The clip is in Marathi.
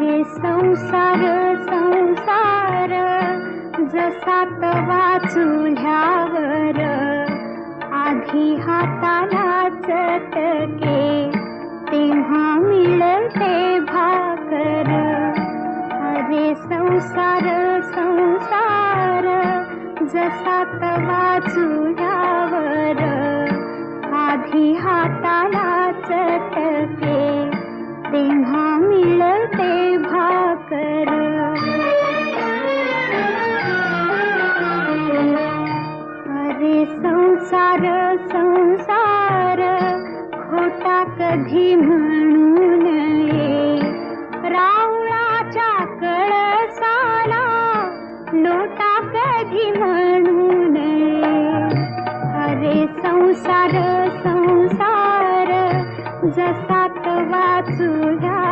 अरे संसार संसार. जसा तवा चुल्यावर आधी हाताला चटके तेव्हा मिळते भाकर. अरे संसार संसार जसा तवा चुल्यावर आधी हाताला चटके तेव्हा संसार संसार खोटा कधी म्हणू नये कळसाला लोटा कधी म्हणू नये अरे संसार संसार जसा वाचू चुल्या